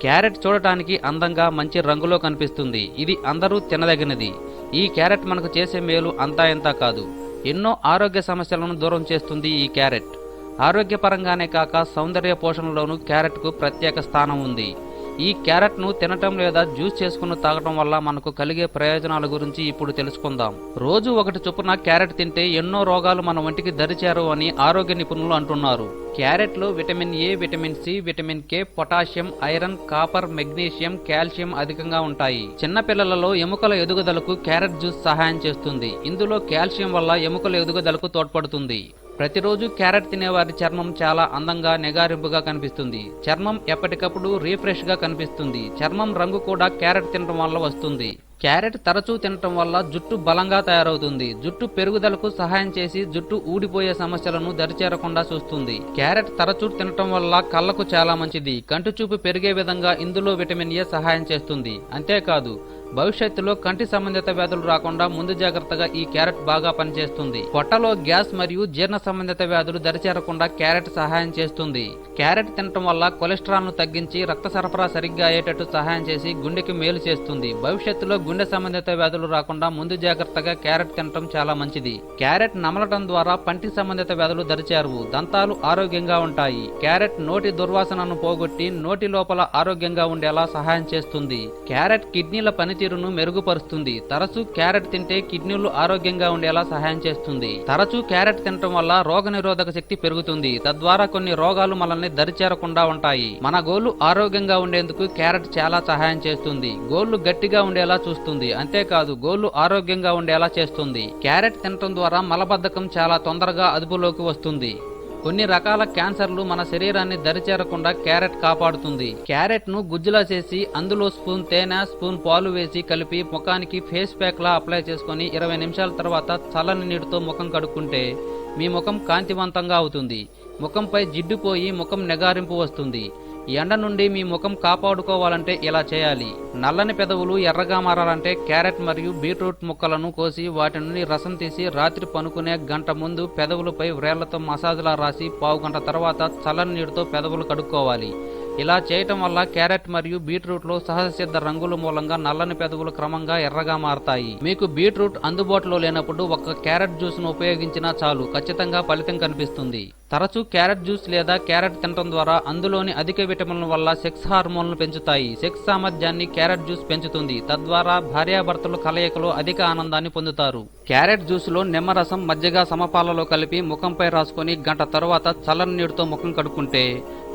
Carrot చూడటానికి అందంగా మంచి రంగులో కనిపిస్తుంది. ఇది అందరూ తినదగినది. ఈ క్యారెట్ మనకు చేసే మేలు అంతా ఇంతా కాదు. ఎన్నో ఆరోగ్య సమస్యలను దూరం చేస్తుంది ఈ క్యారెట్. ఆరోగ్యపరంగానే కాక సౌందర్య పోషణలోనూ క్యారెట్కు ప్రత్యేక స్థానం ఉంది. ఈ క్యారెట్ను తినటం లేదా జ్యూస్ చేసుకుని తాగటం వల్ల మనకు కలిగే ప్రయోజనాల గురించి ఇప్పుడు తెలుసుకుందాం. రోజు ఒకటి చొప్పున క్యారెట్ తింటే ఎన్నో రోగాలు మన ఒంటికి దరిచారు అని ఆరోగ్య నిపుణులు అంటున్నారు. క్యారెట్లో vitamin A vitamin C vitamin K potassium iron copper magnesium calcium అధికంగా ఉంటాయి. చిన్న పిల్లలలో ఎముకల ఎదుగుదలకు క్యారెట్ జ్యూస్ సహాయం చేస్తుంది. ఇందులో కాల్షియం వల్ల ఎముకల ఎదుగుదలకు తోడ్పడుతుంది. ప్రతిరోజు క్యారెట్ తినేవారి చర్మం చాలా అందంగా నిగారింపుగా కనిపిస్తుంది. చర్మం ఎప్పటికప్పుడు రీఫ్రెష్గా కనిపిస్తుంది. చర్మం రంగు కూడా క్యారెట్ తినడం వల్ల వస్తుంది. క్యారెట్ తరచూ తినటం వల్ల జుట్టు బలంగా తయారవుతుంది. జుట్టు పెరుగుదలకు సహాయం చేసి జుట్టు ఊడిపోయే సమస్యలను దరిచేరకుండా చూస్తుంది. క్యారెట్ తరచూ తినటం వల్ల కళ్ళకు చాలా మంచిది. కంటి చూపు పెరిగే విధంగా ఇందులో విటమిన్ ఏ సహాయం చేస్తుంది. అంతేకాదు భవిష్యత్తులో కంటి సంబంధిత వ్యాధులు రాకుండా ముందు జాగ్రత్తగా ఈ క్యారెట్ బాగా పనిచేస్తుంది. పొట్టలో గ్యాస్ మరియు జీర్ణ సంబంధిత వ్యాధులు దరిచేరకుండా క్యారెట్ సహాయం చేస్తుంది. క్యారెట్ తినటం వల్ల కొలెస్ట్రాల్ను తగ్గించి రక్త సరఫరా సరిగ్గా అయ్యేటట్టు సహాయం చేసి గుండెకి మేలు చేస్తుంది. భవిష్యత్తులో గుండె సంబంధిత వ్యాధులు రాకుండా ముందు జాగ్రత్తగా క్యారెట్ తినటం చాలా మంచిది. క్యారెట్ నమలటం ద్వారా పంటి సంబంధిత వ్యాధులు దరిచేరవు. దంతాలు ఆరోగ్యంగా ఉంటాయి. క్యారెట్ నోటి దుర్వాసనను పోగొట్టి నోటి లోపల ఆరోగ్యంగా ఉండేలా సహాయం చేస్తుంది. క్యారెట్ కిడ్నీల పని పనితీరును మెరుగుపరుస్తుంది. తరచూ క్యారెట్ తింటే కిడ్నీలు ఆరోగ్యంగా ఉండేలా సహాయం చేస్తుంది. తరచూ క్యారెట్ తినటం వల్ల రోగనిరోధక శక్తి పెరుగుతుంది. తద్వారా కొన్ని రోగాలు మనల్ని దరిచేరకుండా ఉంటాయి. మన గోళ్ళు ఆరోగ్యంగా ఉండేందుకు క్యారెట్ చాలా సహాయం చేస్తుంది. గోళ్ళు గట్టిగా ఉండేలా చూస్తుంది. అంతేకాదు గోళ్ళు ఆరోగ్యంగా ఉండేలా చేస్తుంది. క్యారెట్ తినటం ద్వారా మలబద్ధకం చాలా తొందరగా అదుపులోకి వస్తుంది. కొన్ని రకాల క్యాన్సర్లు మన శరీరాన్ని దరిచేరకుండా క్యారెట్ కాపాడుతుంది. క్యారెట్ను గుజ్జులా చేసి అందులో స్పూన్ తేనె స్పూన్ పాలు వేసి కలిపి ముఖానికి ఫేస్ ప్యాక్ లా అప్లై చేసుకొని ఇరవై నిమిషాల తర్వాత చల్లని నీటితో ముఖం కడుక్కుంటే మీ ముఖం కాంతివంతంగా అవుతుంది. ముఖంపై జిడ్డుపోయి ముఖం నెగారింపు వస్తుంది. ఎండ నుండి మీ ముఖం కాపాడుకోవాలంటే ఇలా చేయాలి. నల్లని పెదవులు ఎర్రగా మారాలంటే క్యారెట్ మరియు బీట్రూట్ ముక్కలను కోసి వాటి నుండి రసం తీసి రాత్రి పనుకునే గంట ముందు పెదవులపై వ్రేళ్ళతో మసాజ్లా రాసి పావు గంట తర్వాత చల్లని నీటితో పెదవులు కడుక్కోవాలి. ఇలా చేయటం వల్ల క్యారెట్ మరియు బీట్రూట్లో సహజసిద్ధ సహజ సిద్ధ రంగుల మూలంగా నల్లని పెదవులు క్రమంగా ఎర్రగా మారతాయి. మీకు బీట్రూట్ అందుబాటులో లేనప్పుడు ఒక క్యారెట్ జ్యూస్ను ఉపయోగించినా చాలు. ఖచ్చితంగా ఫలితం కనిపిస్తుంది. తరచూ క్యారెట్ జ్యూస్ లేదా క్యారెట్ తినటం ద్వారా అందులోని అధిక విటమిన్ల వల్ల సెక్స్ హార్మోన్లు పెంచుతాయి. సెక్స్ సామర్థ్యాన్ని క్యారెట్ జ్యూస్ పెంచుతుంది. తద్వారా భార్యాభర్తలు కలయికలో అధిక ఆనందాన్ని పొందుతారు. క్యారెట్ జ్యూస్లో నిమ్మరసం మజ్జిగ సమపాలలో కలిపి ముఖంపై రాసుకొని గంట తరువాత చల్లని నీటితో ముఖం కడుక్కుంటే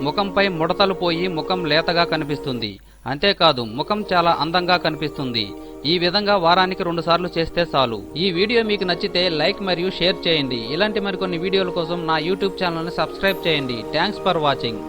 ముఖంపై ముడతలు పోయి ముఖం లేతగా కనిపిస్తుంది. అంతేకాదు ముఖం చాలా అందంగా కనిపిస్తుంది. ఈ విధంగా వారానికి రెండు సార్లు చేస్తే చాలు. ఈ వీడియో మీకు నచ్చితే లైక్ మరియు షేర్ చేయండి. ఇలాంటి మరికొన్ని వీడియోల కోసం నా యూట్యూబ్ ఛానల్ని సబ్స్క్రైబ్ చేయండి. Thanks for watching.